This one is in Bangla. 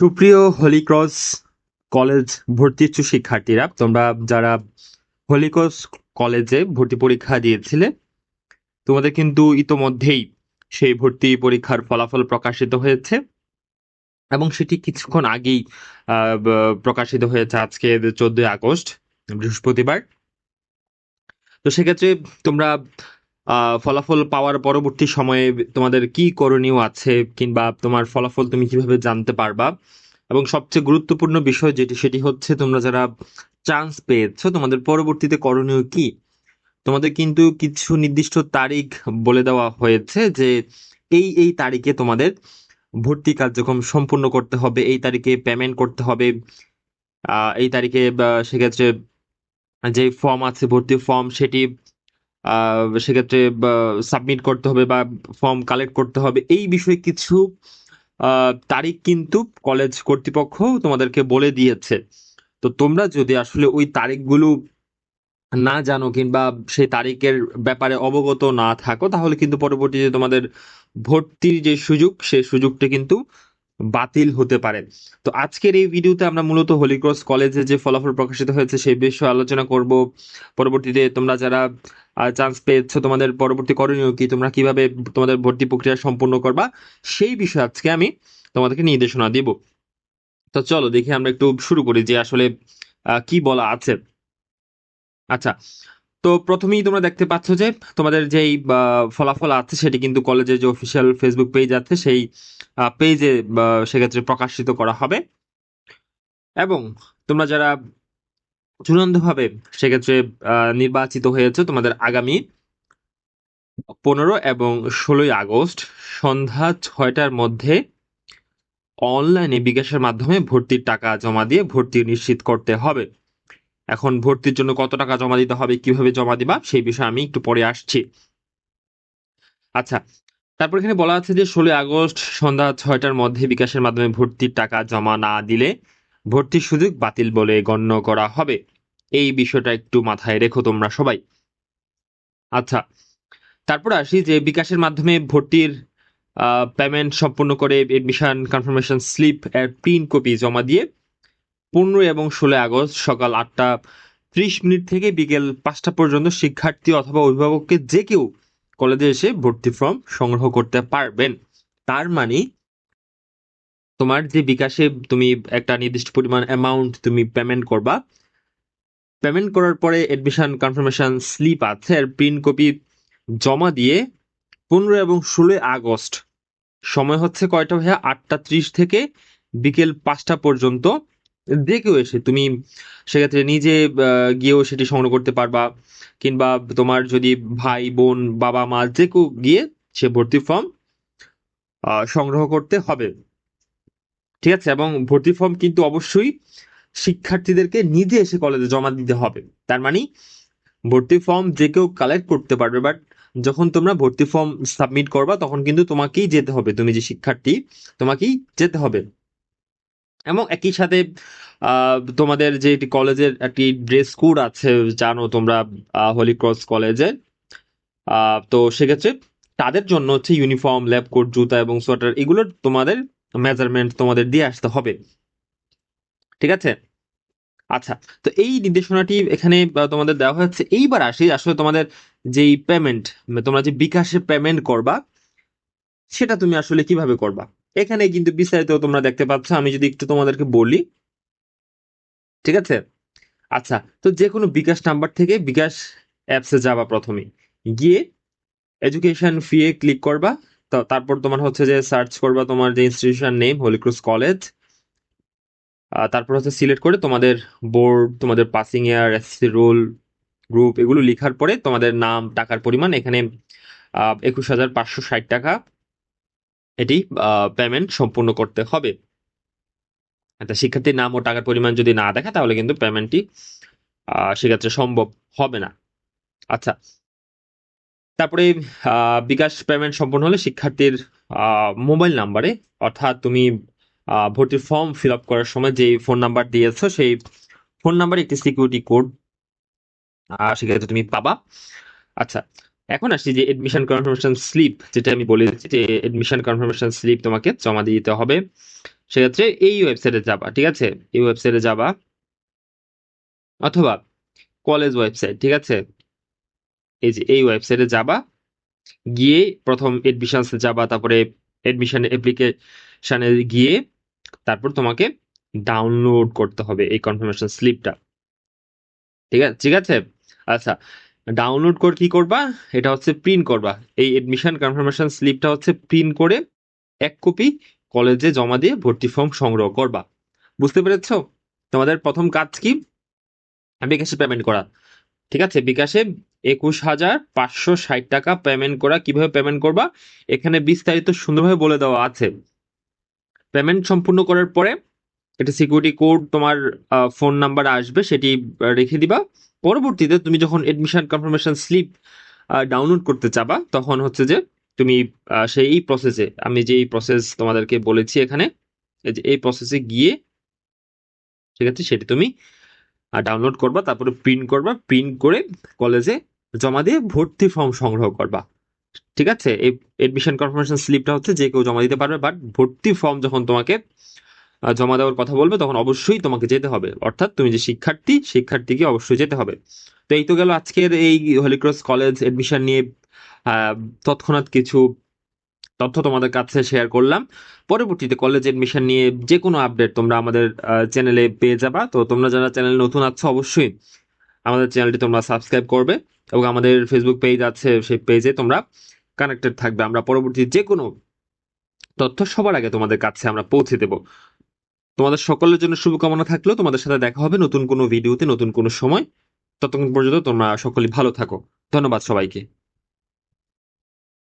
সুপ্রিয় হলিক্রস কলেজ ভর্তি ইচ্ছুক শিক্ষার্থীরা, তোমরা যারা হলিক্রস কলেজে ভর্তি পরীক্ষা দিয়েছিলে, তোমাদের কিন্তু ইতোমধ্যেই সেই ভর্তি পরীক্ষার ফলাফল প্রকাশিত হয়েছে এবং সেটি কিছুক্ষণ আগেই প্রকাশিত হয়েছে আজকে, চোদ্দই আগস্ট, বৃহস্পতিবার। তো সেক্ষেত্রে তোমরা ফলাফল পাওয়ার পরবর্তী সময়ে তোমাদের কি করণীয় আছে কিংবা তোমার ফলাফল তুমি কীভাবে জানতে পারবা? এবং সবচেয়ে গুরুত্বপূর্ণ বিষয় যেটি, সেটি হচ্ছে তোমরা যারা চান্স পেয়েছ, তোমাদের পরবর্তীতে করণীয় কি? তোমাদের কিন্তু কিছু নির্দিষ্ট তারিখ বলে দেওয়া হয়েছে যে এই এই তারিখে তোমাদের ভর্তি কার্যক্রম সম্পূর্ণ করতে হবে, এই তারিখে পেমেন্ট করতে হবে। এই তারিখে সেক্ষেত্রে যে ফর্ম আছে, ভর্তি ফর্ম সেটি সেক্ষেত্রে সাবমিট করতে হবে বা ফর্ম কালেক্ট করতে হবে। এই বিষয়ে কিছু তারিখ কিন্তু কলেজ কর্তৃপক্ষ তোমাদেরকে বলে দিয়েছে। তো তোমরা যদি আসলে ওই তারিখগুলো না জানো কিংবা সেই তারিখের ব্যাপারে অবগত না থাকো, তাহলে কিন্তু পরবর্তীতে তোমাদের ভর্তির যে সুযোগ, সেই সুযোগটা কিন্তু বাতিল হতে পারে। তো আজকের এই ভিডিওতে আমরা মূলত হলিক্রস কলেজে যে ফলাফল প্রকাশিত হয়েছে সেই বিষয়ে আলোচনা করব। পরবর্তীতে তোমরা যারা চান্স পেয়েছ তোমাদের পরবর্তী করণীয় কি, তোমরা কীভাবে তোমাদের ভর্তি প্রক্রিয়া সম্পূর্ণ করবা, সেই বিষয়ে আজকে আমি তোমাদেরকে নির্দেশনা দিব। তো চলো দেখি আমরা একটু শুরু করি যে আসলে কি বলা আছে। আচ্ছা তো প্রথমেই তোমরা দেখতে পাচ্ছ যে তোমাদের যেই ফলাফল আছে সেটি কিন্তু কলেজের যে অফিসিয়াল ফেসবুক পেজ আছে সেই পেজে সেক্ষেত্রে প্রকাশিত করা হবে। এবং তোমরা যারা চূড়ান্তভাবে সেক্ষেত্রে নির্বাচিত হয়েছে তোমাদের আগামী পনেরো এবং ষোলোই আগস্ট সন্ধ্যা ছয়টার মধ্যে অনলাইনে বিকাশের মাধ্যমে ভর্তির টাকা জমা দিয়ে ভর্তি নিশ্চিত করতে হবে। এখন ভর্তির জন্য কত টাকা জমা দিতে হবে, কীভাবে জমা দিবা, সেই বিষয়ে আমি একটু পরে আসছি। আচ্ছা তারপর এখানে বলা আছে যে ষোলোই আগস্ট সন্ধ্যা ছয়টার মধ্যে বিকাশের মাধ্যমে ভর্তির টাকা জমা না দিলে ভর্তির সুযোগ বাতিল বলে গণ্য করা হবে। এই বিষয়টা একটু মাথায় রেখো তোমরা সবাই। আচ্ছা তারপর আসি যে বিকাশের মাধ্যমে ভর্তির পেমেন্ট সম্পূর্ণ করে এডমিশন কনফার্মেশন স্লিপ এর প্রিন্ট কপি জমা দিয়ে পনেরো এবং ষোলো আগস্ট সকাল আটটা ত্রিশ মিনিট থেকে বিকেল পাঁচটা পর্যন্ত শিক্ষার্থী অথবা অভিভাবককে যে কেউ কলেজে এসে ভর্তি ফর্ম সংগ্রহ করতে পারবেন। তার মানে তোমার যে বিকাশে তুমি একটা নির্দিষ্ট পরিমাণ অ্যামাউন্ট তুমি পেমেন্ট করবা পেমেন্ট করার পরে এডমিশন কনফার্মেশন স্লিপ আছে আর প্রিন্ট কপি জমা দিয়ে পনেরো এবং ষোলোই আগস্ট সময় হচ্ছে কয়টা ভাইয়া? আটটা ত্রিশ থেকে বিকেল পাঁচটা পর্যন্ত কেউ এসে তুমি সেক্ষেত্রে নিজে গিয়েও সেটি সংগ্রহ করতে পারবা। কিংবা তোমার যদি ভাই, বোন, বাবা, মা যে কেউ গিয়ে সে ভর্তি ফর্ম সংগ্রহ করতে হবে। ঠিক আছে? এবং ভর্তি ফর্ম কিন্তু অবশ্যই শিক্ষার্থীদেরকে নিজে এসে কলেজে জমা দিতে হবে। তার মানে ভর্তি ফর্ম যে কেউ কালেক্ট করতে পারবে বাট যখন তোমরা ভর্তি ফর্ম সাবমিট করবা, তখন কিন্তু তোমাকেই যেতে হবে। তুমি যে শিক্ষার্থী, তোমাকেই যেতে হবে। এবং একই সাথে তোমাদের যে একটি কলেজের একটি ড্রেস কোড আছে, জানো তোমরা হলি ক্রস কলেজে। তো সেক্ষেত্রে তাদের জন্য হচ্ছে ইউনিফর্ম ল্যাব কোট জুতা এবং সোয়েটার এগুলোর তোমাদের মেজারমেন্ট তোমাদের দিয়ে আসতে হবে। ঠিক আছে? আচ্ছা তো এই নির্দেশনাটি এখানে তোমাদের দেওয়া হচ্ছে এইবার আসি আসলে তোমাদের যেই পেমেন্ট তোমরা যে বিকাশে পেমেন্ট করবা, সেটা তুমি আসলে কীভাবে করবা? এখানে কিন্তু বিস্তারিত তোমরা দেখতে পাচ্ছ, আমি যদি একটু তোমাদেরকে বলি। ঠিক আছে? আচ্ছা তো যে কোনো বিকাশ নাম্বার থেকে বিকাশ অ্যাপসে যাবা প্রথমে। গিয়ে এডুকেশন ফি এ ক্লিক করবা তারপর তোমার হচ্ছে যে সার্চ করবা তোমার যে ইনস্টিটিউশন নেম হলিক্রুজ কলেজ তারপর হচ্ছে সিলেক্ট করে তোমাদের বোর্ড তোমাদের passing year SSC roll group এগুলো লেখার পরে তোমাদের নাম, টাকার পরিমাণ এখানে একুশ হাজার পাঁচশো ষাট টাকা। এটি পেমেন্ট সম্পূর্ণ করতে হবে। আচ্ছা শিক্ষার্থীর নাম ও টাকার পরিমাণ যদি না দেখা, তাহলে কিন্তু পেমেন্টটি সেক্ষেত্রে সম্ভব হবে না। আচ্ছা তারপরে বিকাশ পেমেন্ট সম্পন্ন হলে শিক্ষার্থীর মোবাইল নাম্বারে অর্থাৎ তুমি ভর্তির ফর্ম ফিল আপ করার সময় যে ফোন নাম্বার দিয়েছ, সেই ফোন নাম্বারে একটি সিকিউরিটি কোড সেক্ষেত্রে তুমি পাবা। আচ্ছা এখন আসছি যে এডমিশন কনফার্মেশন স্লিপ যেটা আমি বলেছি যে এডমিশন কনফার্মেশন স্লিপ তোমাকে জমা দিয়ে দিতে হবে। সেক্ষেত্রে এই ওয়েবসাইটে যাবা, ঠিক আছে? এই ওয়েবসাইটে যাবা। অথবা কলেজ ওয়েবসাইট ঠিক আছে? এই যে এই ওয়েবসাইটে যাবা। গিয়ে প্রথম এডমিশনসে যাবা, তারপরে এডমিশন অ্যাপ্লিকেশনে গিয়ে তারপর তোমাকে ডাউনলোড করতে হবে এই কনফার্মেশন স্লিপটা ঠিক আছে? ঠিক আছে? আচ্ছা ডাউনলোড করে কি করবা? এটা হচ্ছে প্রিন্ট করবা। এই এডমিশন কনফার্মেশন স্লিপটা হচ্ছে প্রিন্ট করে এক কপি কলেজে জমা দিয়ে ভর্তি ফর্ম সংগ্রহ করবা। বুঝতে পেরেছ? তোমাদের প্রথম কাজ কি? বিকাশে পেমেন্ট করা। ঠিক আছে? বিকাশে একুশ হাজার পাঁচশো ষাট টাকা পেমেন্ট করা। কীভাবে পেমেন্ট করবা? এখানে বিস্তারিত সুন্দরভাবে বলে দেওয়া আছে। পেমেন্ট সম্পূর্ণ করার পরে একটা সিকিউরিটি কোড তোমার ফোন নাম্বার আসবে, সেটি রেখে দিবা। পরবর্তীতে তুমি যখন এডমিশন কনফার্মেশন স্লিপ ডাউনলোড করতে চাবা, তখন হচ্ছে যে তুমি সেই প্রসেসে আমি যে এই প্রসেস তোমাদেরকে বলেছি এখানে, এই প্রসেসে গিয়ে, ঠিক আছে, সেটি তুমি ডাউনলোড করবা, তারপরে প্রিন্ট করবা প্রিন্ট করে কলেজে জমা দিয়ে ভর্তি ফর্ম সংগ্রহ করবা। ঠিক আছে? এই এডমিশন কনফার্মেশন স্লিপটা হচ্ছে যে কেউ জমা দিতে পারবে বাট ভর্তি ফর্ম যখন তোমাকে জমা দেওয়ার কথা বলবে, তখন অবশ্যই তোমাকে যেতে হবে। অর্থাৎ তুমি যে শিক্ষার্থী, শিক্ষার্থীকে অবশ্যই যেতে হবে। তো এই তো গেল আজকের এই হলিক্রস কলেজ এডমিশন নিয়ে তৎক্ষণাৎ কিছু তথ্য তোমাদের কাছে শেয়ার করলাম। পরবর্তীতে কলেজ এডমিশন নিয়ে যে কোনো আপডেট তোমরা আমাদের চ্যানেলে পেয়ে যাবা। তো তোমরা যারা চ্যানেল নতুন আছো, অবশ্যই আমাদের চ্যানেলটি তোমরা সাবস্ক্রাইব করবে এবং আমাদের ফেসবুক পেজ আছে, সেই পেজে তোমরা কানেক্টেড থাকবে। আমরা পরবর্তী যে কোনো তথ্য সবার আগে তোমাদের কাছে আমরা পৌঁছে দেব। তোমাদের সকলের জন্য শুভকামনা থাকলেও তোমাদের সাথে দেখা হবে নতুন কোনো ভিডিওতে, নতুন কোনো সময়। ততক্ষণ পর্যন্ত তোমরা সকলে ভালো থাকো। ধন্যবাদ সবাইকে।